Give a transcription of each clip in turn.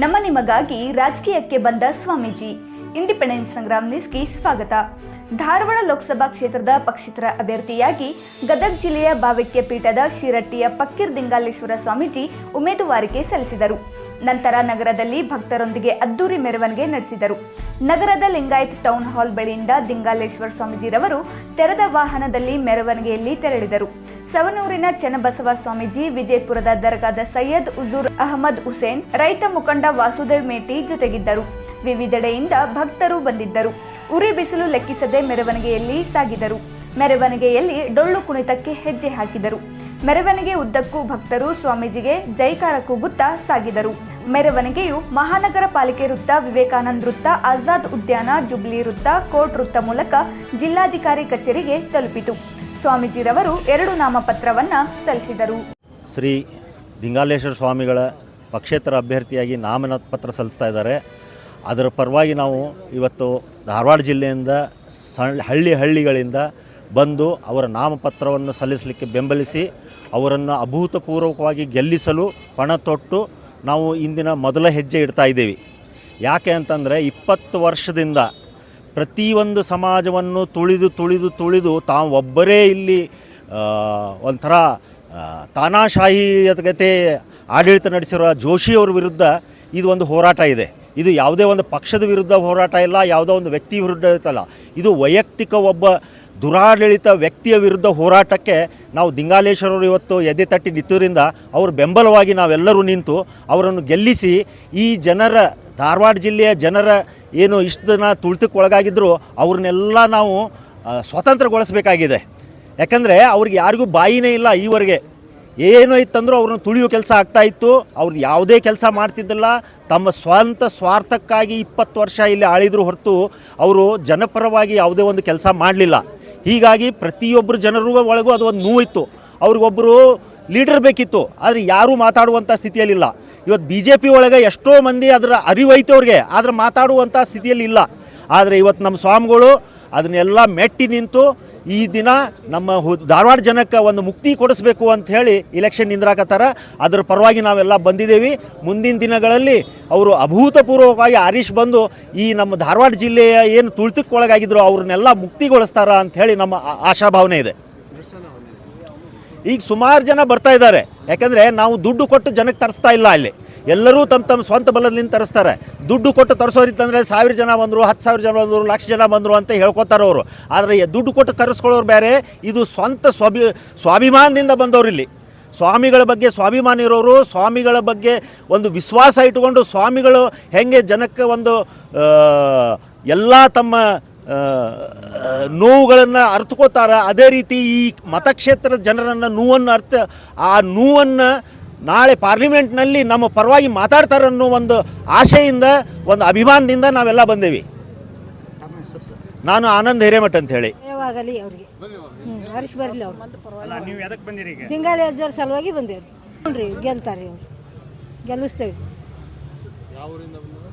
ನಮ್ಮ ನಿಮಗಾಗಿ ರಾಜಕೀಯಕ್ಕೆ ಬಂದ ಸ್ವಾಮೀಜಿ. ಇಂಡಿಪೆಂಡೆನ್ಸ್ ಸಂಗ್ರಾಮ್ ನ್ಯೂಸ್ಗೆ ಸ್ವಾಗತ. ಧಾರವಾಡ ಲೋಕಸಭಾ ಕ್ಷೇತ್ರದ ಪಕ್ಷೇತರ ಅಭ್ಯರ್ಥಿಯಾಗಿ ಗದಗ ಜಿಲ್ಲೆಯ ಬಾವಿಕ್ಯ ಪೀಠದ ಶಿರಟ್ಟಿಯ ಪಕ್ಕೀರ್ ದಿಂಗಾಲೇಶ್ವರ ಸ್ವಾಮೀಜಿ ಉಮೇದುವಾರಿಕೆ ಸಲ್ಲಿಸಿದರು. ನಂತರ ನಗರದಲ್ಲಿ ಭಕ್ತರೊಂದಿಗೆ ಅದ್ದೂರಿ ಮೆರವಣಿಗೆ ನಡೆಸಿದರು. ನಗರದ ಲಿಂಗಾಯತ್ ಟೌನ್ ಹಾಲ್ ಬಳಿಯಿಂದ ದಿಂಗಾಲೇಶ್ವರ ಸ್ವಾಮೀಜಿರವರು ತೆರೆದ ವಾಹನದಲ್ಲಿ ಮೆರವಣಿಗೆಯಲ್ಲಿ ತೆರಳಿದರು. ಸವನೂರಿನ ಚನ್ನಬಸವ ಸ್ವಾಮೀಜಿ, ವಿಜಯಪುರದ ದರ್ಗಾದ ಸೈಯದ್ ಉಜೂರ್ ಅಹಮದ್ ಹುಸೇನ್, ರೈತ ಮುಖಂಡ ವಾಸುದೇವ್ ಮೇಟಿ ಜೊತೆಗಿದ್ದರು. ವಿವಿಧೆಡೆಯಿಂದ ಭಕ್ತರು ಬಂದಿದ್ದರು. ಉರಿ ಬಿಸಿಲು ಲೆಕ್ಕಿಸದೆ ಮೆರವಣಿಗೆಯಲ್ಲಿ ಸಾಗಿದರು. ಮೆರವಣಿಗೆಯಲ್ಲಿ ಡೊಳ್ಳು ಕುಣಿತಕ್ಕೆ ಹೆಜ್ಜೆ ಹಾಕಿದರು. ಮೆರವಣಿಗೆ ಉದ್ದಕ್ಕೂ ಭಕ್ತರು ಸ್ವಾಮೀಜಿಗೆ ಜೈಕಾರ ಕೂಗುತ್ತಾ ಸಾಗಿದರು. ಮೆರವಣಿಗೆಯು ಮಹಾನಗರ ಪಾಲಿಕೆ ವೃತ್ತ ವಿವೇಕಾನಂದ ವೃತ್ತ, ಆಜಾದ್ ಉದ್ಯಾನ, ಜುಬ್ಲಿ ವೃತ್ತ ಕೋರ್ಟ್ ವೃತ್ತ ಮೂಲಕ ಜಿಲ್ಲಾಧಿಕಾರಿ ಕಚೇರಿಗೆ ತಲುಪಿತು. ಸ್ವಾಮೀಜಿರವರು ಎರಡು ನಾಮಪತ್ರವನ್ನು ಸಲ್ಲಿಸಿದರು. ಶ್ರೀ ದಿಂಗಾಲೇಶ್ವರ ಸ್ವಾಮಿಗಳ ಪಕ್ಷೇತರ ಅಭ್ಯರ್ಥಿಯಾಗಿ ನಾಮಪತ್ರ ಸಲ್ಲಿಸ್ತಾ ಇದ್ದಾರೆ. ಅದರ ಪರವಾಗಿ ನಾವು ಇವತ್ತು ಧಾರವಾಡ ಜಿಲ್ಲೆಯಿಂದ ಹಳ್ಳಿ ಹಳ್ಳಿಗಳಿಂದ ಬಂದು ಅವರ ನಾಮಪತ್ರವನ್ನು ಸಲ್ಲಿಸಲಿಕ್ಕೆ ಬೆಂಬಲಿಸಿ ಅವರನ್ನು ಅಭೂತಪೂರ್ವಕವಾಗಿ ಗೆಲ್ಲಿಸಲು ಪಣ ತೊಟ್ಟು ನಾವು ಇಂದಿನ ಮೊದಲ ಹೆಜ್ಜೆ ಇಡ್ತಾ ಇದ್ದೀವಿ. ಯಾಕೆ ಅಂತಂದರೆ ಇಪ್ಪತ್ತು ವರ್ಷದಿಂದ ಪ್ರತಿಯೊಂದು ಸಮಾಜವನ್ನು ತುಳಿದು ತುಳಿದು ತುಳಿದು ತಾವು ಒಬ್ಬರೇ ಇಲ್ಲಿ ಒಂಥರ ಆ, ತಾನಾಶಾಹಿ ಜೊತೆ ಆಡಳಿತ ನಡೆಸಿರುವ ಜೋಶಿಯವ್ರ ವಿರುದ್ಧ ಇದು ಒಂದು ಹೋರಾಟ ಇದೆ. ಇದು ಯಾವುದೇ ಒಂದು ಪಕ್ಷದ ವಿರುದ್ಧ ಹೋರಾಟ ಇಲ್ಲ ಯಾವುದೋ ಒಂದು ವ್ಯಕ್ತಿ ವಿರುದ್ಧ ಇರ್ತಲ್ಲ ಇದು ವೈಯಕ್ತಿಕ ಒಬ್ಬ ದುರಾಡಳಿತ ವ್ಯಕ್ತಿಯ ವಿರುದ್ಧ ಹೋರಾಟಕ್ಕೆ ನಾವು ದಿಂಗಾಲೇಶ್ವರರು ಇವತ್ತು ಎದೆ ತಟ್ಟಿ ನಿಂತರಿಂದ ಅವ್ರ ಬೆಂಬಲವಾಗಿ ನಾವೆಲ್ಲರೂ ನಿಂತು ಅವರನ್ನು ಗೆಲ್ಲಿಸಿ ಈ ಜನರ ಧಾರವಾಡ ಜಿಲ್ಲೆಯ ಜನರ ಏನು ಇಷ್ಟು ದಿನ ತುಳಿತಕ್ಕೊಳಗಾಗಿದ್ದರೂ ಅವ್ರನ್ನೆಲ್ಲ ನಾವು ಸ್ವತಂತ್ರಗೊಳಿಸಬೇಕಾಗಿದೆ. ಯಾಕಂದರೆ ಅವ್ರಿಗೆ ಯಾರಿಗೂ ಬಾಯಿನೇ ಇಲ್ಲ ಈವರೆಗೆ. ಏನೋ ಇತ್ತಂದ್ರೂ ಅವ್ರನ್ನ ತುಳಿಯೋ ಕೆಲಸ ಆಗ್ತಾ ಇತ್ತು. ಅವ್ರು ಯಾವುದೇ ಕೆಲಸ ಮಾಡ್ತಿದ್ದಿಲ್ಲ. ತಮ್ಮ ಸ್ವಂತ ಸ್ವಾರ್ಥಕ್ಕಾಗಿ ಇಪ್ಪತ್ತು ವರ್ಷ ಇಲ್ಲಿ ಆಳಿದ್ರು ಹೊರತು ಅವರು ಜನಪರವಾಗಿ ಯಾವುದೇ ಒಂದು ಕೆಲಸ ಮಾಡಲಿಲ್ಲ. ಹೀಗಾಗಿ ಪ್ರತಿಯೊಬ್ಬರು ಜನರು ಒಳಗೂ ಅದು ಒಂದು ನೋವಿತ್ತು. ಅವ್ರಿಗೊಬ್ಬರು ಲೀಡರ್ ಬೇಕಿತ್ತು. ಆದರೆ ಯಾರೂ ಮಾತಾಡುವಂಥ ಸ್ಥಿತಿಯಲ್ಲಿಲ್ಲ. ಇವತ್ತು ಬಿ ಜೆ ಪಿ ಒಳಗೆ ಎಷ್ಟೋ ಮಂದಿ ಅದರ ಅರಿವೈತೆ ಅವ್ರಿಗೆ. ಆದರೆ ಮಾತಾಡುವಂಥ ಸ್ಥಿತಿಯಲ್ಲಿ ಇಲ್ಲ. ಆದರೆ ಇವತ್ತು ನಮ್ಮ ಸ್ವಾಮಿಗಳು ಅದನ್ನೆಲ್ಲ ಮೆಟ್ಟಿ ನಿಂತು ಈ ದಿನ ನಮ್ಮ ಧಾರವಾಡ ಜನಕ್ಕೆ ಒಂದು ಮುಕ್ತಿ ಕೊಡಿಸ್ಬೇಕು ಅಂತ ಹೇಳಿ ಇಲೆಕ್ಷನ್ ನಿಂದ್ರಾಕತ್ತಾರ. ಅದರ ಪರವಾಗಿ ನಾವೆಲ್ಲ ಬಂದಿದ್ದೇವೆ ಮುಂದಿನ ದಿನಗಳಲ್ಲಿ ಅವರು ಅಭೂತಪೂರ್ವಕವಾಗಿ ಆರೀಶ್ ಬಂದು ಈ ನಮ್ಮ ಧಾರವಾಡ ಜಿಲ್ಲೆಯ ಏನು ತುಳಿತಕ್ಕೊಳಗಾಗಿದ್ರು ಅವ್ರನ್ನೆಲ್ಲ ಮುಕ್ತಿಗೊಳಿಸ್ತಾರ ಅಂತ ಹೇಳಿ ನಮ್ಮ ಆಶಾಭಾವನೆ ಇದೆ. ಈಗ ಸುಮಾರು ಜನ ಬರ್ತಾ ಇದ್ದಾರೆ. ಯಾಕಂದರೆ ನಾವು ದುಡ್ಡು ಕೊಟ್ಟು ಜನಕ್ಕೆ ತರಿಸ್ತಾ ಇಲ್ಲ ಅಲ್ಲಿ. ಎಲ್ಲರೂ ತಮ್ಮ ತಮ್ಮ ಸ್ವಂತ ಬಲದಿಂದ ತರಿಸ್ತಾರೆ. ದುಡ್ಡು ಕೊಟ್ಟು ತರಿಸೋರಿತ್ತಂದರೆ ಸಾವಿರ ಜನ ಬಂದರು, ಹತ್ತು ಸಾವಿರ ಜನ ಬಂದರು, ಲಕ್ಷ ಜನ ಬಂದರು ಅಂತ ಹೇಳ್ಕೊತಾರೆ ಅವರು. ಆದರೆ ದುಡ್ಡು ಕೊಟ್ಟು ಕರೆಸ್ಕೊಳ್ಳೋರು ಬೇರೆ, ಇದು ಸ್ವಂತ ಸ್ವಾಭಿ, ಸ್ವಾಭಿಮಾನದಿಂದ ಬಂದವರು ಇಲ್ಲಿ. ಸ್ವಾಮಿಗಳ ಬಗ್ಗೆ ಸ್ವಾಭಿಮಾನ ಇರೋರು, ಸ್ವಾಮಿಗಳ ಬಗ್ಗೆ ಒಂದು ವಿಶ್ವಾಸ ಇಟ್ಟುಕೊಂಡು ಸ್ವಾಮಿಗಳು ಹೆಂಗೆ ಜನಕ್ಕೆ ಒಂದು ಎಲ್ಲ ತಮ್ಮ ನೋವುಗಳನ್ನು ಅರ್ಥಕೋತಾರ ಅದೇ ರೀತಿ ಈ ಮತಕ್ಷೇತ್ರದ ಜನರನ್ನು ನೋವನ್ನು ಅರ್ಥ ಆ ನೋವನ್ನು ನಾಳೆ ಪಾರ್ಲಿಮೆಂಟ್ನಲ್ಲಿ ನಮ್ಮ ಪರವಾಗಿ ಮಾತಾಡ್ತಾರೆ ಅನ್ನೋ ಒಂದು ಆಶೆಯಿಂದ ಒಂದು ಅಭಿಮಾನದಿಂದ ನಾವೆಲ್ಲ ಬಂದೇವಿ. ನಾನು ಆನಂದ್ ಹಿರೇಮಠ ಅಂತ ಹೇಳಿ. ಯಾವಾಗಲಿ ಅವ್ರಿಗೆ. ಹರಿಸಿ ಬರಲಿ ಅವ್ರು. ಅಲ್ಲ ನೀವು ಎದಕ್ಕೆ ಬಂದಿರಿ ಈಗ? ತಿಂಗಳ ಅಜ್ಜರ ಸಲುವಾಗಿ ಬಂದೇವ್ರಿ. ಹ್ಞೂ ಗೆಲ್ತಾರೆ ಅವ್ರು. ಗೆಲ್ಲಿಸ್ತೇವೆ.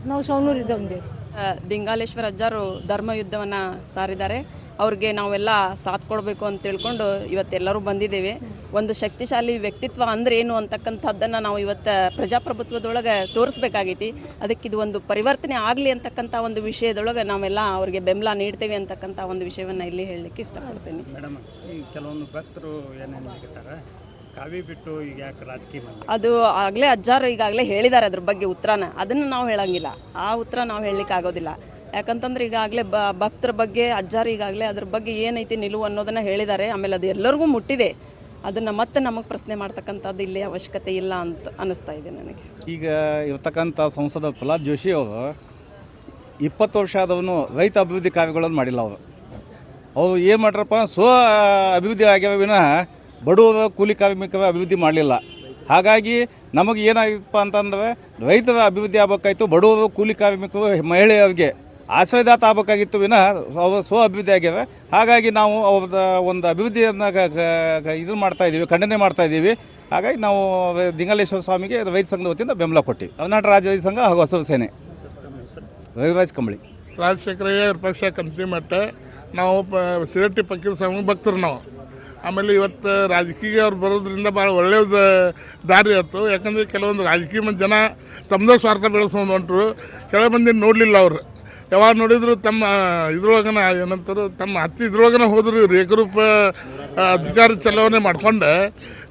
ನಾವು ಸೋನೂರಿಂದ ಬಂದೇವ್ರಿ. ದಿಂಗಾಲೇಶ್ವರ ಅಜ್ಜಾರು ಧರ್ಮ ಯುದ್ಧವನ್ನು ಸಾರಿದ್ದಾರೆ. ಅವ್ರಿಗೆ ನಾವೆಲ್ಲ ಸಾಥ್ ಕೊಡಬೇಕು ಅಂತ ತಿಳ್ಕೊಂಡು ಇವತ್ತೆಲ್ಲರೂ ಬಂದಿದ್ದೇವೆ. ಒಂದು ಶಕ್ತಿಶಾಲಿ ವ್ಯಕ್ತಿತ್ವ ಅಂದ್ರೆ ಏನು ಅಂತಕ್ಕಂಥದ್ದನ್ನು ನಾವು ಇವತ್ತು ಪ್ರಜಾಪ್ರಭುತ್ವದೊಳಗೆ ತೋರಿಸ್ಬೇಕಾಗೈತಿ. ಅದಕ್ಕೆ ಇದು ಒಂದು ಪರಿವರ್ತನೆ ಆಗಲಿ ಅಂತಕ್ಕಂಥ ಒಂದು ವಿಷಯದೊಳಗೆ ನಾವೆಲ್ಲ ಅವ್ರಿಗೆ ಬೆಂಬಲ ನೀಡ್ತೇವೆ ಅಂತಕ್ಕಂಥ ಒಂದು ವಿಷಯವನ್ನು ಇಲ್ಲಿ ಹೇಳಲಿಕ್ಕೆ ಇಷ್ಟಪಡ್ತೀನಿ. ಮೇಡಮ್ ಕೆಲವೊಂದು ಭಕ್ತರು ಏನೇನು ಕಾವಿ ಬಿಟ್ಟು ಈಗ ಯಾಕೆ ರಾಜಕೀಯ ಅದು ಆಗಲೇ ಅಜ್ಜಾರು ಈಗಾಗಲೇ ಹೇಳಿದ್ದಾರೆ ಅದ್ರ ಬಗ್ಗೆ ಉತ್ತರನ. ಅದನ್ನು ನಾವು ಹೇಳಂಗಿಲ್ಲ. ಆ ಉತ್ತರ ನಾವು ಹೇಳಲಿಕ್ಕೆ ಆಗೋದಿಲ್ಲ. ಯಾಕಂತಂದ್ರೆ ಈಗಾಗಲೇ ಬ ಭಕ್ತರ ಬಗ್ಗೆ ಅಜ್ಜಾರು ಈಗಾಗಲೇ ಅದ್ರ ಬಗ್ಗೆ ಏನೈತಿ ನಿಲುವು ಅನ್ನೋದನ್ನು ಹೇಳಿದ್ದಾರೆ. ಆಮೇಲೆ ಅದು ಎಲ್ಲರಿಗೂ ಮುಟ್ಟಿದೆ. ಅದನ್ನು ಮತ್ತೆ ನಮಗೆ ಪ್ರಶ್ನೆ ಮಾಡ್ತಕ್ಕಂಥದ್ದು ಇಲ್ಲಿ ಅವಶ್ಯಕತೆ ಇಲ್ಲ ಅಂತ ಅನ್ನಿಸ್ತಾ ಇದೆ ನನಗೆ. ಈಗ ಇರ್ತಕ್ಕಂಥ ಸಂಸದ ಪ್ರಹ್ಲಾದ್ ಜೋಶಿ ಅವರು ಇಪ್ಪತ್ತು ವರ್ಷ ಆದವನು ರೈತ ಅಭಿವೃದ್ಧಿ ಕಾವ್ಯಗಳನ್ನು ಮಾಡಿಲ್ಲ ಅವರು. ಅವರು ಏನು ಮಾಡ್ರಪ್ಪ? ಸ್ವ ಅಭಿವೃದ್ಧಿ ಆಗ್ಯಾವ ವಿನಃ ಬಡವರ ಕೂಲಿ ಕಾರ್ಮಿಕರ ಅಭಿವೃದ್ಧಿ ಮಾಡಲಿಲ್ಲ. ಹಾಗಾಗಿ ನಮಗೆ ಏನಾಗಿತ್ತಪ್ಪ ಅಂತಂದರೆ ರೈತರ ಅಭಿವೃದ್ಧಿ ಆಗಬೇಕಾಯ್ತು, ಬಡವರು ಕೂಲಿ ಕಾರ್ಮಿಕರು ಮಹಿಳೆಯರಿಗೆ ಆಶ್ರಯದಾತ ಆಗಬೇಕಾಗಿತ್ತು ವಿನಃ ಅವರು ಸ್ವ ಅಭಿವೃದ್ಧಿ ಆಗ್ಯವೆ ಹಾಗಾಗಿ ನಾವು ಅವ್ರದ ಒಂದು ಅಭಿವೃದ್ಧಿಯನ್ನು ಇದು ಮಾಡ್ತಾ ಇದ್ದೀವಿ ಖಂಡನೆ ಮಾಡ್ತಾ ಇದ್ದೀವಿ ಹಾಗಾಗಿ ನಾವು ದಿಂಗಲೇಶ್ವರ ಸ್ವಾಮಿಗೆ ರೈತ ಸಂಘದ ವತಿಯಿಂದ ಬೆಂಬಲ ಕೊಟ್ಟಿವಿ. ಕರ್ನಾಟಕ ರಾಜ್ಯ ರೈತ ಸಂಘ ಹಾಗೂ ಹೊಸ ಸೇನೆ. ರವಿರಾಜ್ ಕಂಬಳಿ. ರಾಜಶೇಖರಯ್ಯ ಪಕ್ಷ ಕಂಪ್ನಿ ಮಟ್ಟ ನಾವು ಸಿರಟ್ಟಿ ಪಕ್ಕೀರ ಸ್ವಾಮಿ ಭಕ್ತರು ನಾವು. ಆಮೇಲೆ ಇವತ್ತು ರಾಜಕೀಯ ಅವ್ರು ಬರೋದ್ರಿಂದ ಭಾಳ ಒಳ್ಳೆಯದು ದಾರಿ ಆಯಿತು. ಯಾಕಂದರೆ ಕೆಲವೊಂದು ರಾಜಕೀಯ ಮಂದಿ ಜನ ತಮ್ಮದೇ ಸ್ವಾರ್ಥ ಬೆಳೆಸ್ಕೊಂಡು ಹೊಂಟರು. ಕೆಲವು ಮಂದಿ ನೋಡಲಿಲ್ಲ ಅವರು. ಯಾವಾಗ ನೋಡಿದ್ರು ತಮ್ಮ ಇದ್ರೊಳಗನ ಏನಂತಾರೆ, ತಮ್ಮ ಹತ್ತಿ ಇದ್ರೊಳಗನ ಹೋದ್ರು ಇವ್ರು. ಏಕರೂಪ ಅಧಿಕಾರ ಚಲಾವಣೆ ಮಾಡ್ಕೊಂಡು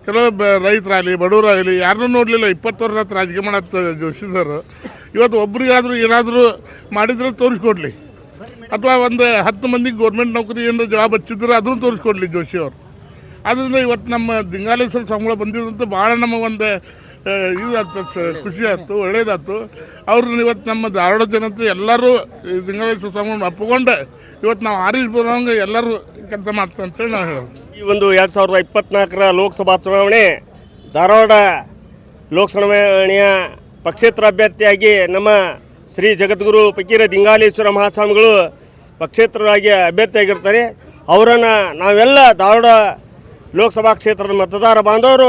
ಕೆಲವು ಬ, ರೈತರಾಗಲಿ, ಬಡವರಾಗಲಿ ಯಾರನ್ನೂ ನೋಡಲಿಲ್ಲ. ಇಪ್ಪತ್ತು ವರ್ಷ ಆತು ರಾಜಕೀಯ ಮಾಡತ್ತ ಜೋಶಿ ಸರ್. ಇವತ್ತು ಒಬ್ರಿಗಾದರೂ ಏನಾದರೂ ಮಾಡಿದ್ರೆ ತೋರಿಸ್ಕೊಡ್ಲಿ. ಅಥವಾ ಒಂದು ಹತ್ತು ಮಂದಿಗೆ ಗೌರ್ಮೆಂಟ್ ನೌಕರಿ ಏನಾರ ಜವಾಬ್ ಹಚ್ಚಿದ್ರೆ ಅದನ್ನು ತೋರಿಸ್ಕೊಡ್ಲಿ ಜೋಶಿ ಅವರು. ಆದ್ದರಿಂದ ಇವತ್ತು ನಮ್ಮ ದಿಂಗಾಲೇಶ್ವರ ಸಂಬಳ ಬಂದಿದ್ದಂತೂ ಭಾಳ ನಮಗೊಂದು ಒಂದು ಇದು ಆಯ್ತು ಖುಷಿ ಆಯ್ತು, ಒಳ್ಳೇದಾಯ್ತು. ಅವ್ರನ್ನ ಇವತ್ತು ನಮ್ಮ ಧಾರವಾಡ ಜನತೆ ಎಲ್ಲರೂ ದಿಂಗಾಲೇಶ್ವರ ಸಂಬಳ ಒಪ್ಪಿಕೊಂಡು ಇವತ್ತು ನಾವು ಆರಿಸ್ ಬರೋಂಗೆ ಎಲ್ಲರೂ ಕೆಲಸ ಮಾಡ್ತೇವೆ ಅಂತೇಳಿ ನಾವು ಹೇಳೋದು. ಈ ಒಂದು ಎರಡು ಸಾವಿರದ ಇಪ್ಪತ್ನಾಲ್ಕರ ಲೋಕಸಭಾ ಚುನಾವಣೆ ಧಾರವಾಡ ಲೋಕಸಭೆಯ ಪಕ್ಷೇತರ ಅಭ್ಯರ್ಥಿಯಾಗಿ ನಮ್ಮ ಶ್ರೀ ಜಗದ್ಗುರು ಫಕೀರ ದಿಂಗಾಲೇಶ್ವರ ಮಹಾಸ್ವಾಮಿಗಳು ಪಕ್ಷೇತರರಾಗಿ ಅಭ್ಯರ್ಥಿಯಾಗಿರ್ತಾರೆ. ಅವರನ್ನು ನಾವೆಲ್ಲ ಧಾರವಾಡ ಲೋಕಸಭಾ ಕ್ಷೇತ್ರದ ಮತದಾರ ಬಾಂಧವರು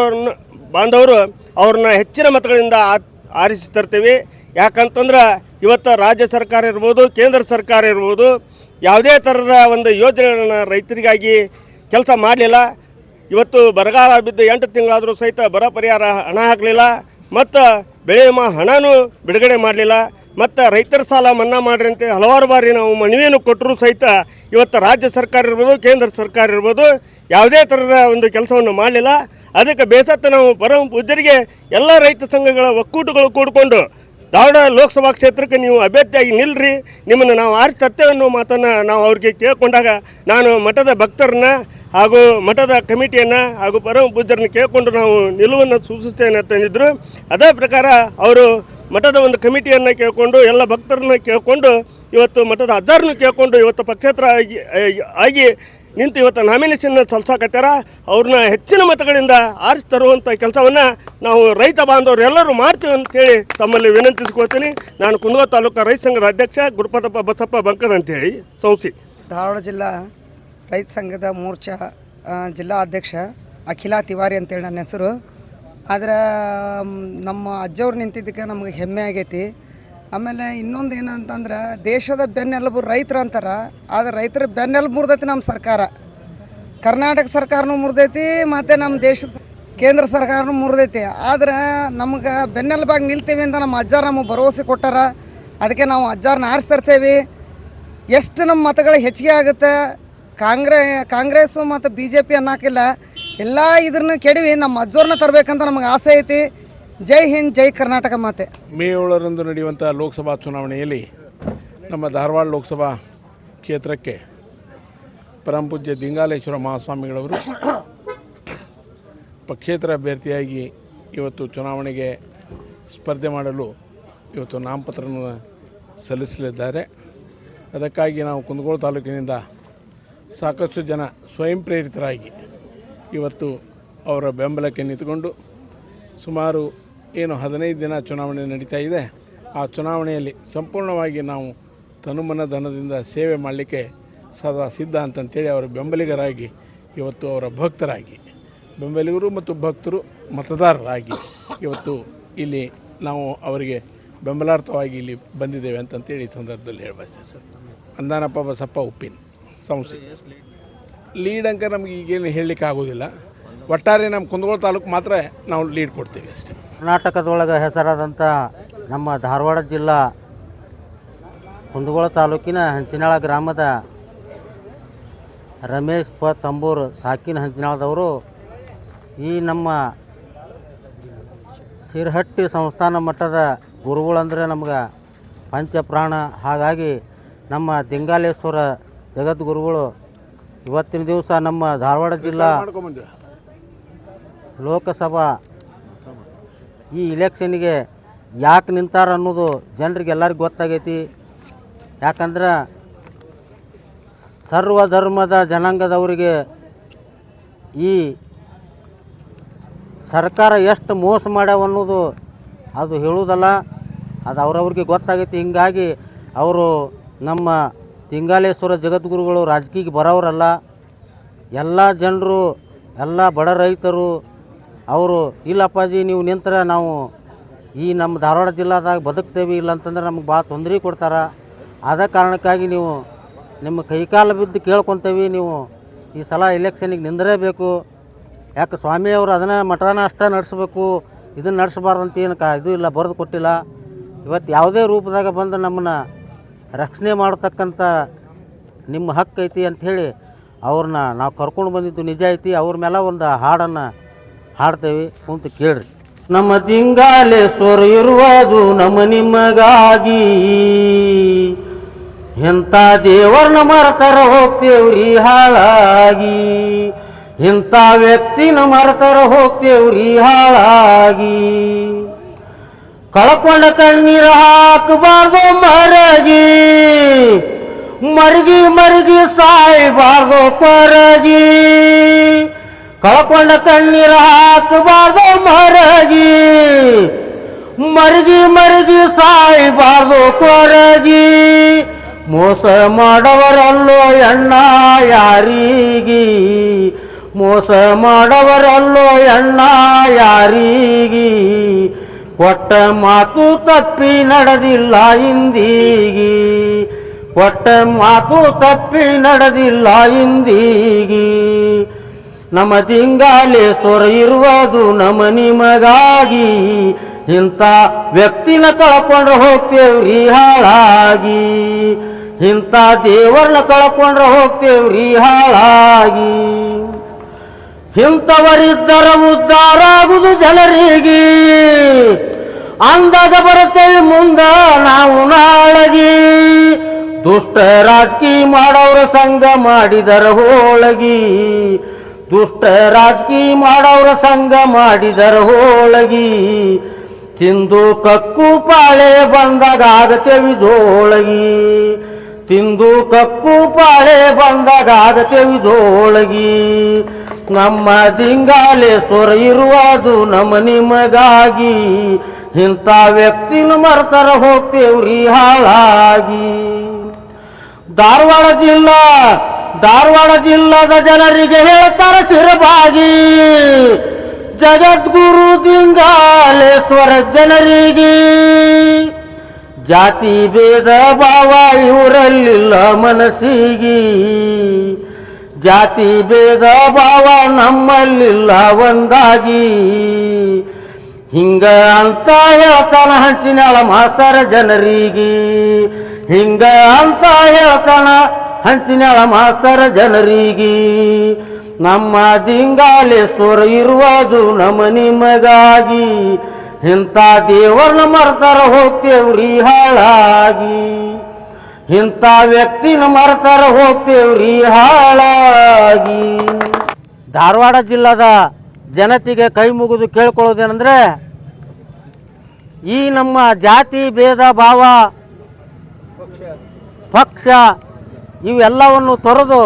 ಬಾಂಧವರು ಅವ್ರನ್ನ ಹೆಚ್ಚಿನ ಮತಗಳಿಂದ ಆರಿಸಿ ತರ್ತೀವಿ. ಯಾಕಂತಂದ್ರೆ ಇವತ್ತು ರಾಜ್ಯ ಸರ್ಕಾರ ಇರ್ಬೋದು, ಕೇಂದ್ರ ಸರ್ಕಾರ ಇರ್ಬೋದು, ಯಾವುದೇ ಥರದ ಒಂದು ಯೋಜನೆಗಳನ್ನು ರೈತರಿಗಾಗಿ ಕೆಲಸ ಮಾಡಲಿಲ್ಲ. ಇವತ್ತು ಬರಗಾಲ ಬಿದ್ದು ಎಂಟು ತಿಂಗಳಾದರೂ ಸಹಿತ ಬರ ಪರಿಹಾರ ಹಣ ಹಾಕಲಿಲ್ಲ. ಮತ್ತು ಬೆಳೆ ವಿಮಾ ಹಣನೂ ಬಿಡುಗಡೆ ಮಾಡಲಿಲ್ಲ. ಮತ್ತು ರೈತರ ಸಾಲ ಮನ್ನಾ ಮಾಡಿರಂತೆ ಹಲವಾರು ಬಾರಿ ನಾವು ಮನವಿಯನ್ನು ಕೊಟ್ಟರೂ ಸಹಿತ ಇವತ್ತು ರಾಜ್ಯ ಸರ್ಕಾರ ಇರ್ಬೋದು, ಕೇಂದ್ರ ಸರ್ಕಾರ ಇರ್ಬೋದು, ಯಾವುದೇ ಥರದ ಒಂದು ಕೆಲಸವನ್ನು ಮಾಡಲಿಲ್ಲ. ಅದಕ್ಕೆ ಬೇಸತ್ತ ನಾವು ಬರೋ ಪೂಜರಿಗೆ ಎಲ್ಲ ರೈತ ಸಂಘಗಳ ಒಕ್ಕೂಟಗಳು ಕೂಡಿಕೊಂಡು ಧಾರವಾಡ ಲೋಕಸಭಾ ಕ್ಷೇತ್ರಕ್ಕೆ ನೀವು ಅಭ್ಯರ್ಥಿಯಾಗಿ ನಿಲ್ಲರಿ ನಿಮ್ಮನ್ನು ನಾವು ಆರ್ ಅನ್ನೋ ಮಾತನ್ನು ನಾವು ಅವ್ರಿಗೆ ಕೇಳಿಕೊಂಡಾಗ ನಾನು ಮಠದ ಭಕ್ತರನ್ನ ಹಾಗೂ ಮಠದ ಕಮಿಟಿಯನ್ನು ಹಾಗೂ ಪರಮ ಪೂಜ್ಯರನ್ನ ಕೇಳಿಕೊಂಡು ನಾವು ನಿಲುವನ್ನು ಸೂಚಿಸ್ತೇನೆ ಅಂತಂದಿದ್ರು ಅದೇ ಪ್ರಕಾರ ಅವರು ಮಠದ ಒಂದು ಕಮಿಟಿಯನ್ನು ಕೇಳಿಕೊಂಡು, ಎಲ್ಲ ಭಕ್ತರನ್ನ ಕೇಳಿಕೊಂಡು, ಇವತ್ತು ಮಠದ ಅಜ್ಜಾರನ್ನು ಕೇಳಿಕೊಂಡು ಇವತ್ತು ಪಕ್ಷೇತರ ಆಗಿ ಆಗಿ ನಿಂತು ಇವತ್ತು ನಾಮಿನೇಷನ್ ಸಲ್ಸಾಕತ್ತಾರ ಅವ್ರನ್ನ ಹೆಚ್ಚಿನ ಮತಗಳಿಂದ ಆರಿಸಿ ತರುವಂಥ ಕೆಲಸವನ್ನು ನಾವು ರೈತ ಬಾಂಧವರು ಎಲ್ಲರೂ ಮಾಡ್ತೀವಿ ಅಂತೇಳಿ ತಮ್ಮಲ್ಲಿ ವಿನಂತಿಸ್ಕೊಳ್ತೀನಿ. ನಾನು ಕುಂದಗೋ ತಾಲೂಕು ರೈತ ಸಂಘದ ಅಧ್ಯಕ್ಷ ಗುರುಪದಪ್ಪ ಬಸಪ್ಪ ಬಂಕರ್ ಅಂತೇಳಿ ಸಂಸಿ. ಧಾರವಾಡ ಜಿಲ್ಲಾ ರೈತ ಸಂಘದ ಮೋರ್ಚಾ ಜಿಲ್ಲಾ ಅಧ್ಯಕ್ಷ ಅಖಿಲಾ ತಿವಾರಿ ಅಂತೇಳಿ ನನ್ನ ಹೆಸರು. ಆದರೆ ನಮ್ಮ ಅಜ್ಜವ್ರು ನಿಂತಿದ್ದಕ್ಕೆ ನಮಗೆ ಹೆಮ್ಮೆ ಆಗೈತಿ. ಆಮೇಲೆ ಇನ್ನೊಂದು ಏನಂತಂದ್ರೆ, ದೇಶದ ಬೆನ್ನೆಲುಬು ರೈತರು ಅಂತಾರೆ, ಆದರೆ ರೈತರ ಬೆನ್ನೆಲುಬು ಮುರಿದೈತಿ ನಮ್ಮ ಸರ್ಕಾರ. ಕರ್ನಾಟಕ ಸರ್ಕಾರನೂ ಮುರಿದೈತಿ, ಮತ್ತು ನಮ್ಮ ದೇಶದ ಕೇಂದ್ರ ಸರ್ಕಾರನೂ ಮುರಿದೈತಿ. ಆದರೆ ನಮ್ಗೆ ಬೆನ್ನೆಲುಬಾಗಿ ನಿಲ್ತೀವಿ ಅಂತ ನಮ್ಮ ಅಜ್ಜಾರು ನಮಗೆ ಭರವಸೆ ಕೊಟ್ಟಾರ. ಅದಕ್ಕೆ ನಾವು ಅಜ್ಜಾರನ್ನ ಆರಿಸ್ತಿರ್ತೇವೆ. ಎಷ್ಟು ನಮ್ಮ ಮತಗಳು ಹೆಚ್ಚಿಗೆ ಆಗುತ್ತೆ, ಕಾಂಗ್ರೆ, ಕಾಂಗ್ರೆಸ್ಸು ಮತ್ತು ಬಿ ಜೆ ಪಿ ಅನ್ನೋಕ್ಕಿಲ್ಲ. ಎಲ್ಲ ಇದ್ರನ್ನ ಕೆಡವಿ ನಮ್ಮ ಅಜ್ಜೋರ್ನ ತರಬೇಕಂತ ನಮಗೆ ಆಸೆ ಐತಿ. ಜೈ ಹಿಂದ್, ಜೈ ಕರ್ನಾಟಕ ಮಾತೆ. ಮೇ ಏಳರಂದು ನಡೆಯುವಂಥ ಲೋಕಸಭಾ ಚುನಾವಣೆಯಲ್ಲಿ ನಮ್ಮ ಧಾರವಾಡ ಲೋಕಸಭಾ ಕ್ಷೇತ್ರಕ್ಕೆ ಪರಮಪೂಜ್ಯ ದಿಂಗಾಲೇಶ್ವರ ಮಹಾಸ್ವಾಮಿಗಳವರು ಪಕ್ಷೇತರ ಅಭ್ಯರ್ಥಿಯಾಗಿ ಇವತ್ತು ಚುನಾವಣೆಗೆ ಸ್ಪರ್ಧೆ ಮಾಡಲು ಇವತ್ತು ನಾಮಪತ್ರವನ್ನು ಸಲ್ಲಿಸಲಿದ್ದಾರೆ. ಅದಕ್ಕಾಗಿ ನಾವು ಕುಂದಗೋಳ ತಾಲೂಕಿನಿಂದ ಸಾಕಷ್ಟು ಜನ ಸ್ವಯಂ ಪ್ರೇರಿತರಾಗಿ ಇವತ್ತು ಅವರ ಬೆಂಬಲಕ್ಕೆ ನಿಂತುಕೊಂಡು ಸುಮಾರು ಏನು ಹದಿನೈದು ದಿನ ಚುನಾವಣೆ ನಡೀತಾ ಇದೆ, ಆ ಚುನಾವಣೆಯಲ್ಲಿ ಸಂಪೂರ್ಣವಾಗಿ ನಾವು ತನುಮನ ಧನದಿಂದ ಸೇವೆ ಮಾಡಲಿಕ್ಕೆ ಸದಾ ಸಿದ್ಧ ಅಂತಂತೇಳಿ ಅವರ ಬೆಂಬಲಿಗರಾಗಿ ಇವತ್ತು ಅವರ ಭಕ್ತರಾಗಿ, ಬೆಂಬಲಿಗರು ಮತ್ತು ಭಕ್ತರು ಮತದಾರರಾಗಿ ಇವತ್ತು ಇಲ್ಲಿ ನಾವು ಅವರಿಗೆ ಬೆಂಬಲಾರ್ಥವಾಗಿ ಇಲ್ಲಿ ಬಂದಿದ್ದೇವೆ ಅಂತಂತೇಳಿ ಈ ಸಂದರ್ಭದಲ್ಲಿ ಹೇಳಬಯಸ್ತೇನೆ ಸರ್. ಅಂದಾನಪ್ಪ ಬಸಪ್ಪ ಉಪ್ಪಿನ ಸಂಸ್ಥೆ ಲೀಡ್ ಅಂಕ ನಮಗೆ ಈಗೇನು ಹೇಳಲಿಕ್ಕೆ ಆಗೋದಿಲ್ಲ. ಒಟ್ಟಾರೆ ನಮ್ಮ ಕುಂದಗೋಳ ತಾಲೂಕು ಮಾತ್ರ ನಾವು ಲೀಡ್ ಕೊಡ್ತೀವಿ ಅಷ್ಟೇ. ಕರ್ನಾಟಕದೊಳಗೆ ಹೆಸರಾದಂಥ ನಮ್ಮ ಧಾರವಾಡ ಜಿಲ್ಲಾ ಕುಂದಗೋಳ ತಾಲೂಕಿನ ಹಂಚಿನಾಳ ಗ್ರಾಮದ ರಮೇಶ್ ಪ ತಂಬೂರು ಸಾಕಿನ ಹಂಚಿನಾಳದವರು ಈ ನಮ್ಮ ಸಿರಹಟ್ಟಿ ಸಂಸ್ಥಾನ ಮಟ್ಟದ ಗುರುಗಳಂದರೆ ನಮ್ಗೆ ಪಂಚಪ್ರಾಣ. ಹಾಗಾಗಿ ನಮ್ಮ ದಿಂಗಾಲೇಶ್ವರ ಜಗದ್ಗುರುಗಳು ಇವತ್ತಿನ ದಿವಸ ನಮ್ಮ ಧಾರವಾಡ ಜಿಲ್ಲಾ ಲೋಕಸಭಾ ಈ ಇಲೆಕ್ಷನ್ಗೆ ಯಾಕೆ ನಿಂತಾರ ಅನ್ನೋದು ಜನರಿಗೆ ಎಲ್ಲರಿಗೂ ಗೊತ್ತಾಗೈತಿ. ಯಾಕಂದ್ರೆ ಸರ್ವ ಧರ್ಮದ ಜನಾಂಗದವರಿಗೆ ಈ ಸರ್ಕಾರ ಎಷ್ಟು ಮೋಸ ಮಾಡ್ಯಾವ ಅನ್ನೋದು ಅದು ಹೇಳುವುದಲ್ಲ ಅದು ಅವ್ರವ್ರಿಗೆ ಗೊತ್ತಾಗೈತಿ. ಹೀಗಾಗಿ ಅವರು ನಮ್ಮ ತಿಂಗಾಲೇಶ್ವರ ಜಗದ್ಗುರುಗಳು ರಾಜಕೀಯಕ್ಕೆ ಬರೋರಲ್ಲ ಎಲ್ಲ ಜನರು, ಎಲ್ಲ ಬಡ ರೈತರು, ಅವರು ಇಲ್ಲಪ್ಪಾಜಿ ನೀವು ನಿಂತ್ರೆ ನಾವು ಈ ನಮ್ಮ ಧಾರವಾಡ ಜಿಲ್ಲಾದಾಗ ಬದುಕ್ತೇವೆ, ಇಲ್ಲ ಅಂತಂದ್ರೆ ನಮ್ಗೆ ಭಾಳ ತೊಂದರೆ ಕೊಡ್ತಾರೆ. ಆದ ಕಾರಣಕ್ಕಾಗಿ ನೀವು ನಿಮ್ಮ ಕೈಕಾಲು ಬಿದ್ದು ಕೇಳ್ಕೊತೇವೆ, ನೀವು ಈ ಸಲ ಎಲೆಕ್ಷನಿಗೆ ನಿಂದರೇಬೇಕು. ಯಾಕೆ ಸ್ವಾಮಿಯವರು ಅದನ್ನು ಮಠನ ಅಷ್ಟೇ ನಡೆಸ್ಬೇಕು, ಇದನ್ನು ನಡೆಸಬಾರ್ದಂತ ಏನು ಕಾ ಇದು ಇಲ್ಲ, ಬರೆದು ಕೊಟ್ಟಿಲ್ಲ. ಇವತ್ತು ಯಾವುದೇ ರೂಪದಾಗ ಬಂದು ನಮ್ಮನ್ನು ರಕ್ಷಣೆ ಮಾಡತಕ್ಕಂಥ ನಿಮ್ಮ ಹಕ್ಕು ಐತಿ ಅಂಥೇಳಿ ಅವ್ರನ್ನ ನಾವು ಕರ್ಕೊಂಡು ಬಂದಿದ್ದು ನಿಜ ಐತಿ. ಅವ್ರ ಮೇಲೆ ಒಂದು ಹಾಡನ್ನು ಹಾಡ್ತೇವೆ ಕುಂತು ಕೇಳ್ರಿ. ನಮ್ಮ ದಿಂಗಾಲೇಶ್ವರ ಇರುವುದು ನಮ್ಮ ನಿಮ್ಮಗಾಗಿ ಇಂಥ ದೇವರನ್ನ ಮರತರ ಹೋಗ್ತೇವ್ರಿ ಹಾಳಾಗಿ. ಇಂಥ ವ್ಯಕ್ತಿನ ಮರತರ ಹೋಗ್ತೇವ್ರಿ ಹಾಳಾಗಿ. ಕಳ್ಕೊಂಡ ಕಣ್ಣೀರು ಹಾಕಬಾರ್ದು ಮರಗಿ. ಮರಗಿ ಮರಗಿ ಸಾಯಬಾರ್ದು ಕೊರಗಿ ಕಳ್ಕೊಂಡ ಕಣ್ಣೀರು ಹಾಕಬಾರ್ದು ಮರಗಿ. ಮರಗಿ ಮರಗಿ ಸಾಯಬಾರ್ದು ಕೊರಗಿ ಮೋಸ ಮಾಡವರಲ್ಲೋ ಎಣ್ಣ ಯಾರಿಗಿ. ಮೋಸ ಮಾಡವರಲ್ಲೋ ಎಣ್ಣ ಯಾರಿಗೆ. ಕೊಟ್ಟ ಮಾತು ತಪ್ಪಿ ನಡೆದಿಲ್ಲ ಇಂದೀಗಿ. ಕೊಟ್ಟ ಮಾತು ತಪ್ಪಿ ನಡೆದಿಲ್ಲ ಇಂದೀಗಿ. ನಮ್ಮ ದಿಂಗಾಲೇಶ್ವರ ಇರುವುದು ನಮ್ಮ ನಿಮಗಾಗಿ. ಇಂಥ ವ್ಯಕ್ತಿನ ಕಳ್ಕೊಂಡ್ರೆ ಹೋಗ್ತೇವ್ರಿ ಹಾಳಾಗಿ. ಇಂಥ ದೇವರನ್ನ ಕಳ್ಕೊಂಡ್ರೆ ಹೋಗ್ತೇವ್ರಿ ಹಾಳಾಗಿ. ಇಂಥವರಿದ್ದರ ಉದ್ಧಾರ ಆಗುದು ಜನರಿಗೆ. ಅಂದಾಗ ಬರುತ್ತೇವೆ ಮುಂದ ನಾವು ನಾಳಗಿ. ದುಷ್ಟ ರಾಜಕೀಯ ಮಾಡೋರ ಸಂಘ ಮಾಡಿದರ ಹೋಳಗಿ. ದುಷ್ಟ ರಾಜಕೀಯ ಮಾಡೋರ ಸಂಘ ಮಾಡಿದರ ಹೋಳಗಿ. ತಿಂದು ಕಕ್ಕು ಪಾಳೆ ಬಂದಾಗ ಆಗತೇವಿ ಜೋಳಗಿ. ತಿಂದು ಕಕ್ಕು ಪಾಳೆ ಬಂದಾಗ ಆಗತೇವಿ ಜೋಳಗಿ. ನಮ್ಮ ದಿಂಗಾಲೇಶ್ವರ ಇರುವುದು ನಮ್ಮ ನಿಮಗಾಗಿ. ಇಂಥ ವ್ಯಕ್ತಿನ ಮರ್ತಾರ ಹೋಗ್ತೇವ್ರಿ ಹಾಳಾಗಿ. ಧಾರವಾಡ ಜಿಲ್ಲಾ, ಧಾರವಾಡ ಜಿಲ್ಲಾದ ಜನರಿಗೆ ಹೇಳ್ತಾರ ಸಿರಬಾಗಿ. ಜಗದ್ಗುರು ದಿಂಗಾಲೇಶ್ವರ ಜನರಿಗೆ. ಜಾತಿ ಭೇದ ಭಾವ ಇವರಲ್ಲಿಲ್ಲ ಮನಸ್ಸಿಗೆ. ಜಾತಿ ಭೇದ ಭಾವ ನಮ್ಮಲ್ಲಿಲ್ಲ ಒಂದಾಗಿ. ಹಿಂಗ ಅಂತ ಹೇಳ್ತಾನ ಹಂಚಿನಾಳ ಮಾಸ್ತರ ಜನರಿಗೆ. ಹಿಂಗ ಅಂತ ಹೇಳ್ತಾನ ಹಂಚಿನಾಳ ಮಾಸ್ತರ ಜನರಿಗೆ. ನಮ್ಮ ದಿಂಗಾಲೇಶ್ವರ ಇರುವುದು ನಮ್ಮ ನಿಮಗಾಗಿ. ಇಂಥ ದೇವರನ್ನ ಮರ್ತಾರ ಹೋಗ್ತೇವ್ರಿ ಹಾಳಾಗಿ. ಇಂಥ ವ್ಯಕ್ತಿನ ಮರ್ತಾರ ಹೋಗ್ತೇವ್ರಿ ಹಾಳಾಗಿ. ಧಾರವಾಡ ಜಿಲ್ಲಾದ ಜನತೆಗೆ ಕೈ ಮುಗಿದು ಕೇಳ್ಕೊಳ್ಳೋದೇನೆಂದರೆ, ಈ ನಮ್ಮ ಜಾತಿ ಭೇದ ಭಾವ, ಪಕ್ಷ ಇವೆಲ್ಲವನ್ನು ತೊರೆದು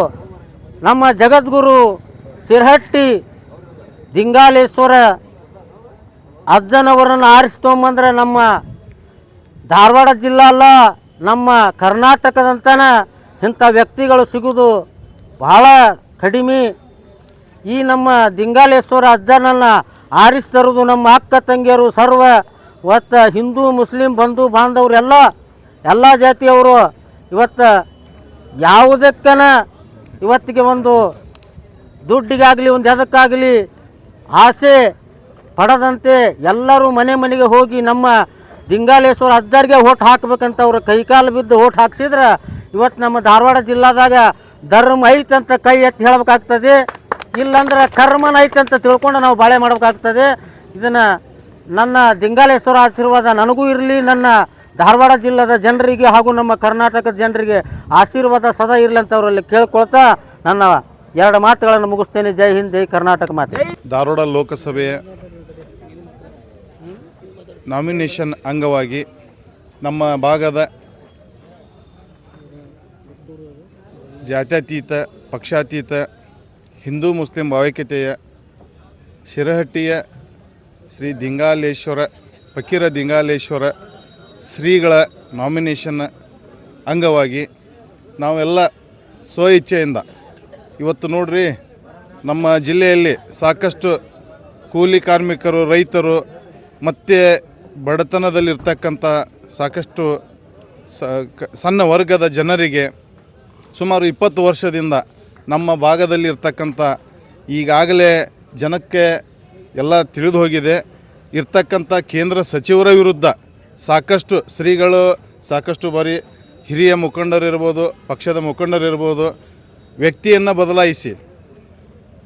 ನಮ್ಮ ಜಗದ್ಗುರು ಸಿರಹಟ್ಟಿ ದಿಂಗಾಲೇಶ್ವರ ಅಜ್ಜನವರನ್ನು ಆರಿಸ್ಕೊಂಬಂದ್ರೆ ನಮ್ಮ ಧಾರವಾಡ ಜಿಲ್ಲಾ ಅಲ್ಲ ನಮ್ಮ ಕರ್ನಾಟಕದಂತನ ಇಂಥ ವ್ಯಕ್ತಿಗಳು ಸಿಗುವುದು ಬಹಳ ಕಡಿಮೆ. ಈ ನಮ್ಮ ದಿಂಗಾಲೇಶ್ವರ ಅಜ್ಜನನ್ನು ಆರಿಸ್ತರುವುದು ನಮ್ಮ ಅಕ್ಕ ತಂಗಿಯರು ಸರ್ವ, ಇವತ್ತು ಹಿಂದೂ, ಮುಸ್ಲಿಂ, ಬಂಧು ಬಾಂಧವರೆಲ್ಲ ಎಲ್ಲ ಜಾತಿಯವರು ಇವತ್ತು ಯಾವುದಕ್ಕನ ಇವತ್ತಿಗೆ ಒಂದು ದುಡ್ಡಿಗಾಗಲಿ, ಒಂದು ಎದಕ್ಕಾಗಲಿ ಆಸೆ ಪಡದಂತೆ ಎಲ್ಲರೂ ಮನೆ ಮನೆಗೆ ಹೋಗಿ ನಮ್ಮ ದಿಂಗಾಲೇಶ್ವರ ಅಜ್ಜರಿಗೆ ಓಟ್ ಹಾಕ್ಬೇಕಂತ ಅವ್ರ ಕೈಕಾಲು ಬಿದ್ದು ಓಟ್ ಹಾಕ್ಸಿದ್ರೆ ಇವತ್ತು ನಮ್ಮ ಧಾರವಾಡ ಜಿಲ್ಲಾದಾಗ ಧರ್ಮ ಐತಂತ ಕೈ ಎತ್ತಿ ಹೇಳ್ಬೇಕಾಗ್ತದೆ. ಇಲ್ಲಂದ್ರೆ ಕರ್ಮನ ಐತಂತ ತಿಳ್ಕೊಂಡು ನಾವು ಬಾಳೆ ಮಾಡಬೇಕಾಗ್ತದೆ. ಇದನ್ನು ನನ್ನ ದಿಂಗಾಲೇಶ್ವರ ಆಶೀರ್ವಾದ ನನಗೂ ಇರಲಿ, ನನ್ನ ಧಾರವಾಡ ಜಿಲ್ಲಾದ ಜನರಿಗೆ ಹಾಗೂ ನಮ್ಮ ಕರ್ನಾಟಕದ ಜನರಿಗೆ ಆಶೀರ್ವಾದ ಸದಾ ಇರಲಿ ಅಂತ ಅವರಲ್ಲಿ ಕೇಳ್ಕೊಳ್ತಾ ನನ್ನ ಎರಡು ಮಾತುಗಳನ್ನು ಮುಗಿಸ್ತೇನೆ. ಜೈ ಹಿಂದ್, ಜೈ ಕರ್ನಾಟಕ ಮಾತೆ. ಧಾರವಾಡ ಲೋಕಸಭೆಯ ನಾಮಿನೇಷನ್ ಅಂಗವಾಗಿ ನಮ್ಮ ಭಾಗದ ಜಾತ್ಯತೀತ, ಪಕ್ಷಾತೀತ, ಹಿಂದೂ ಮುಸ್ಲಿಂ ಭಾವೈಕ್ಯತೆಯ ಶಿರಹಟ್ಟಿಯ ಶ್ರೀ ದಿಂಗಾಲೇಶ್ವರ, ಫಕೀರ ದಿಂಗಾಲೇಶ್ವರ ಶ್ರೀಗಳ ನಾಮಿನೇಷನ್ ಅಂಗವಾಗಿ ನಾವೆಲ್ಲ ಸ್ವ ಇಚ್ಛೆಯಿಂದ ಇವತ್ತು ನೋಡ್ರಿ ನಮ್ಮ ಜಿಲ್ಲೆಯಲ್ಲಿ ಸಾಕಷ್ಟು ಕೂಲಿ ಕಾರ್ಮಿಕರು, ರೈತರು, ಮತ್ತು ಬಡತನದಲ್ಲಿರ್ತಕ್ಕಂಥ ಸಾಕಷ್ಟು ಸಣ್ಣ ವರ್ಗದ ಜನರಿಗೆ ಸುಮಾರು ಇಪ್ಪತ್ತು ವರ್ಷದಿಂದ ನಮ್ಮ ಭಾಗದಲ್ಲಿ ಇರ್ತಕ್ಕಂಥ ಈಗಾಗಲೇ ಜನಕ್ಕೆ ಎಲ್ಲ ತಿಳಿದು ಹೋಗಿದೆ ಇರ್ತಕ್ಕಂಥ ಕೇಂದ್ರ ಸಚಿವರ ವಿರುದ್ಧ ಸಾಕಷ್ಟು ಶ್ರೀಗಳು, ಸಾಕಷ್ಟು ಬಾರಿ ಹಿರಿಯ ಮುಖಂಡರಿರ್ಬೋದು, ಪಕ್ಷದ ಮುಖಂಡರಿರ್ಬೋದು ವ್ಯಕ್ತಿಯನ್ನು ಬದಲಾಯಿಸಿ.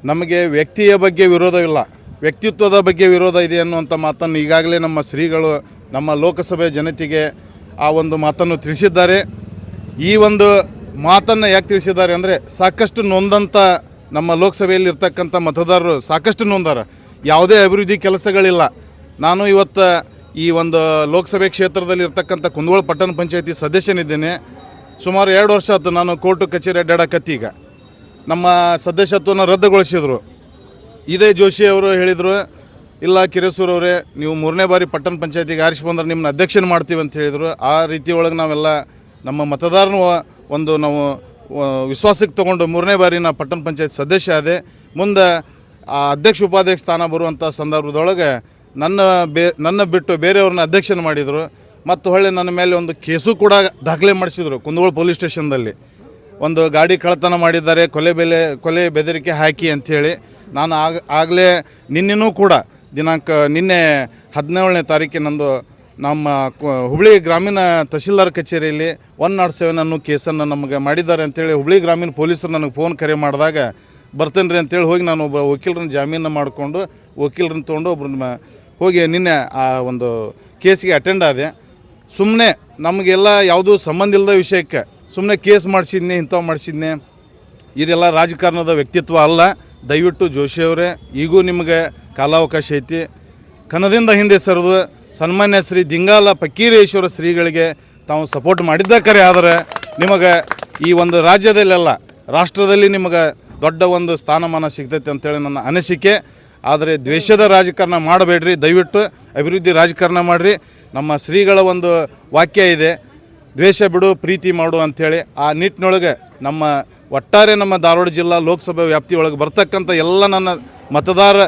ನಮಗೆ ವ್ಯಕ್ತಿಯ ಬಗ್ಗೆ ವಿರೋಧವಿಲ್ಲ. ವ್ಯಕ್ತಿತ್ವದ ಬಗ್ಗೆ ವಿರೋಧ ಇದೆ ಅನ್ನುವಂಥ ಮಾತನ್ನು ಈಗಾಗಲೇ ನಮ್ಮ ಶ್ರೀಗಳು, ನಮ್ಮ ಲೋಕಸಭೆ ಜನತೆಗೆ ಆ ಒಂದು ಮಾತನ್ನು ತಿಳಿಸಿದ್ದಾರೆ. ಈ ಒಂದು ಮಾತನ್ನು ಯಾಕೆ ತಿಳಿಸಿದ್ದಾರೆ ಅಂದರೆ ಸಾಕಷ್ಟು ನೊಂದಂಥ ನಮ್ಮ ಲೋಕಸಭೆಯಲ್ಲಿ ಇರ್ತಕ್ಕಂಥ ಮತದಾರರು ಸಾಕಷ್ಟು ನೊಂದಾರ. ಯಾವುದೇ ಅಭಿವೃದ್ಧಿ ಕೆಲಸಗಳಿಲ್ಲ. ನಾನು ಇವತ್ತು ಈ ಒಂದು ಲೋಕಸಭೆ ಕ್ಷೇತ್ರದಲ್ಲಿ ಇರ್ತಕ್ಕಂಥ ಕುಂದಗೋಳ ಪಟ್ಟಣ ಪಂಚಾಯತಿ ಸದಸ್ಯನಿದ್ದೇನೆ. ಸುಮಾರು ಎರಡು ವರ್ಷ ಆಯ್ತು ನಾನು ಕೋರ್ಟು ಕಚೇರಿ ಅಡ್ಡಾಡಕತ್ತೀಗ ನಮ್ಮ ಸದಸ್ಯತ್ವನ ರದ್ದುಗೊಳಿಸಿದರು. ಇದೇ ಜೋಶಿ ಅವರು ಹೇಳಿದರು, ಇಲ್ಲ ಕಿರೇಸೂರ್ ಅವರೇ, ನೀವು ಮೂರನೇ ಬಾರಿ ಪಟ್ಟಣ ಪಂಚಾಯತಿಗೆ ಆರಿಸಿ ಬಂದ್ರೆ ನಿಮ್ಮನ್ನ ಅಧ್ಯಕ್ಷನ ಮಾಡ್ತೀವಿ ಅಂತ ಹೇಳಿದರು. ಆ ರೀತಿ ಒಳಗೆ ನಾವೆಲ್ಲ ನಮ್ಮ ಮತದಾರನ ಒಂದು ನಾವು ವಿಶ್ವಾಸಕ್ಕೆ ತೊಗೊಂಡು ಮೂರನೇ ಬಾರಿ ನಾ ಪಟ್ಟಣ ಪಂಚಾಯತ್ ಸದಸ್ಯ ಆದೆ. ಮುಂದೆ ಆ ಅಧ್ಯಕ್ಷ ಉಪಾಧ್ಯಕ್ಷ ಸ್ಥಾನ ಬರುವಂಥ ಸಂದರ್ಭದೊಳಗೆ ನನ್ನ ಬೇ, ನನ್ನ ಬಿಟ್ಟು ಬೇರೆಯವ್ರನ್ನ ಅಧ್ಯಕ್ಷನ ಮಾಡಿದರು. ಮತ್ತು ಹೊಳ್ಳಿ ನನ್ನ ಮೇಲೆ ಒಂದು ಕೇಸು ಕೂಡ ದಾಖಲೆ ಮಾಡಿಸಿದರು ಕುಂದಗೋಳ ಪೊಲೀಸ್ ಸ್ಟೇಷನ್ದಲ್ಲಿ. ಒಂದು ಗಾಡಿ ಕಳ್ಳತನ ಮಾಡಿದ್ದಾರೆ, ಕೊಲೆ ಬೆಲೆ, ಕೊಲೆ ಬೆದರಿಕೆ ಹಾಕಿ ಅಂಥೇಳಿ ನಾನು ಆಗ ಆಗಲೇ ನಿನ್ನೆನೂ ಕೂಡ ದಿನಾಂಕ ನಿನ್ನೆ ಹದಿನೇಳನೇ ತಾರೀಕಿನಂದು ನಮ್ಮ ಹುಬ್ಳಿ ಗ್ರಾಮೀಣ ತಹಶೀಲ್ದಾರ್ ಕಚೇರಿಯಲ್ಲಿ ಒನ್ ನಾಟ್ ಸೆವೆನ್ ಅನ್ನೋ ಕೇಸನ್ನು ನಮಗೆ ಮಾಡಿದ್ದಾರೆ ಅಂತೇಳಿ ಹುಬ್ಳಿ ಗ್ರಾಮೀಣ ಪೊಲೀಸರು ನನಗೆ ಫೋನ್ ಕರೆ ಮಾಡಿದಾಗ ಬರ್ತೇನೆ ರೀ ಅಂತೇಳಿ ಹೋಗಿ ನಾನು ಒಬ್ಬ ವಕೀಲರನ್ನ ಜಾಮೀನು ಮಾಡಿಕೊಂಡು ವಕೀಲರನ್ನ ತೊಗೊಂಡು ಒಬ್ರು ಹೋಗಿ ನಿನ್ನೆ ಆ ಒಂದು ಕೇಸಿಗೆ ಅಟೆಂಡ್ ಆದೆ. ಸುಮ್ಮನೆ ನಮಗೆಲ್ಲ ಯಾವುದೂ ಸಂಬಂಧ ಇಲ್ಲದ ವಿಷಯಕ್ಕೆ ಸುಮ್ಮನೆ ಕೇಸ್ ಮಾಡಿಸಿದ್ನೆ, ಇಂಥವು ಮಾಡಿಸಿದ್ನೆ, ಇದೆಲ್ಲ ರಾಜಕಾರಣದ ವ್ಯಕ್ತಿತ್ವ ಅಲ್ಲ. ದಯವಿಟ್ಟು ಜೋಶಿಯವರೇ ಈಗೂ ನಿಮಗೆ ಕಾಲಾವಕಾಶ ಐತಿ. ಕನದಿಂದ ಹಿಂದೆ ಸರಿದು ಸನ್ಮಾನ್ಯ ಶ್ರೀ ದಿಂಗಾಲ ಫಕೀರೇಶ್ವರ ಶ್ರೀಗಳಿಗೆ ತಾವು ಸಪೋರ್ಟ್ ಮಾಡಿದ್ದ ಕರೆ ಆದರೆ ನಿಮಗೆ ಈ ಒಂದು ರಾಜ್ಯದಲ್ಲೆಲ್ಲ ರಾಷ್ಟ್ರದಲ್ಲಿ ನಿಮಗೆ ದೊಡ್ಡ ಒಂದು ಸ್ಥಾನಮಾನ ಸಿಗ್ತೈತೆ ಅಂತೇಳಿ ನನ್ನ ಅನಿಸಿಕೆ. ಆದರೆ ದ್ವೇಷದ ರಾಜಕಾರಣ ಮಾಡಬೇಡ್ರಿ, ದಯವಿಟ್ಟು ಅಭಿವೃದ್ಧಿ ರಾಜಕಾರಣ ಮಾಡಿರಿ. ನಮ್ಮ ಶ್ರೀಗಳ ಒಂದು ವಾಕ್ಯ ಇದೆ, ದ್ವೇಷ ಬಿಡು, ಪ್ರೀತಿ ಮಾಡು ಅಂಥೇಳಿ ಆ ನಿಟ್ಟಿನೊಳಗೆ ನಮ್ಮ ಒಟ್ಟಾರೆ ನಮ್ಮ ಧಾರವಾಡ ಜಿಲ್ಲಾ ಲೋಕಸಭೆ ವ್ಯಾಪ್ತಿಯೊಳಗೆ ಬರ್ತಕ್ಕಂಥ ಎಲ್ಲ ನನ್ನ ಮತದಾರ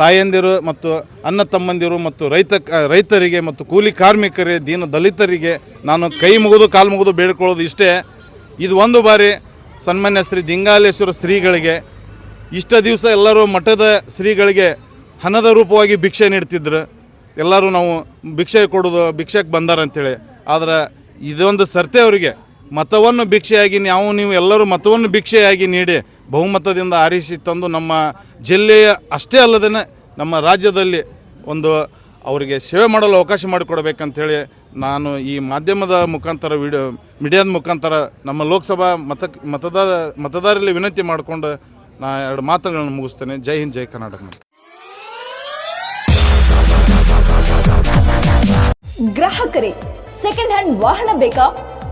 ತಾಯಂದಿರು ಮತ್ತು ಅಣ್ಣ ತಮ್ಮಂದಿರು ಮತ್ತು ರೈತ ರೈತರಿಗೆ ಮತ್ತು ಕೂಲಿ ಕಾರ್ಮಿಕರಿಗೆ ದೀನ ದಲಿತರಿಗೆ ನಾನು ಕೈ ಮುಗಿದು ಕಾಲು ಮುಗಿದು ಬೇಡ್ಕೊಳ್ಳೋದು ಇಷ್ಟೇ. ಇದು ಒಂದು ಬಾರಿ ಸನ್ಮಾನ್ಯ ಶ್ರೀ ದಿಂಗಾಲೇಶ್ವರ ಶ್ರೀಗಳಿಗೆ ಇಷ್ಟ ದಿವಸ ಎಲ್ಲರೂ ಮಠದ ಶ್ರೀಗಳಿಗೆ ಹಣದ ರೂಪವಾಗಿ ಭಿಕ್ಷೆ ನೀಡ್ತಿದ್ರು. ಎಲ್ಲರೂ ನಾವು ಭಿಕ್ಷೆ ಕೊಡೋದು, ಭಿಕ್ಷೆಗೆ ಬಂದಾರಂಥೇಳಿ ಆದರೆ ಆದ್ರೆ ಇದೊಂದು ಸರ್ತೆ ಅವರಿಗೆ. ಮತವನ್ನು ಭಿಕ್ಷೆಯಾಗಿ ನಾವು ನೀವು ಎಲ್ಲರೂ ಮತವನ್ನು ಭಿಕ್ಷೆಯಾಗಿ ನೀಡಿ ಬಹುಮತದಿಂದ ಆರಿಸಿ ತಂದು ನಮ್ಮ ಜಿಲ್ಲೆಯ ಅಷ್ಟೇ ಅಲ್ಲದೇ ನಮ್ಮ ರಾಜ್ಯದಲ್ಲಿ ಒಂದು ಅವರಿಗೆ ಸೇವೆ ಮಾಡಲು ಅವಕಾಶ ಮಾಡಿಕೊಡ್ಬೇಕಂತೇಳಿ ನಾನು ಈ ಮಾಧ್ಯಮದ ಮುಖಾಂತರ ವಿಡಿಯೋ, ಮೀಡಿಯಾದ ಮುಖಾಂತರ ನಮ್ಮ ಲೋಕಸಭಾ ಮತ ಮತದಾರ ಮತದಾರರಲ್ಲಿ ವಿನಂತಿ ಮಾಡಿಕೊಂಡು ನಾ ಎರಡು ಮಾತುಗಳನ್ನು ಮುಗಿಸ್ತೇನೆ. ಜೈ ಹಿಂದ್, ಜೈ ಕರ್ನಾಟಕ. ಗ್ರಾಹಕರೇ ಸೆಕೆಂಡ್ ಹ್ಯಾಂಡ್ ವಾಹನ ಬೇಕಾ?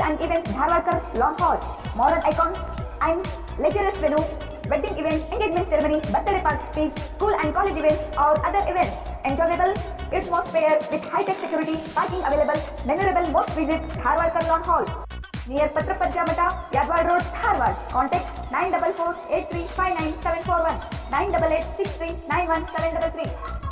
Celebrate and events. Dharwarkar Lawn Hall. Modern icon and luxurious venue. Wedding events, engagement ceremony, birthday parties, school and college events or other events. Enjoyable atmosphere with high-tech security, parking available. Memorable most visit Dharwarkar Lawn Hall. Near Patrapajja Mata, Yadwad Road, Dharwad. Contact 944 8359 741 988 63 91 733.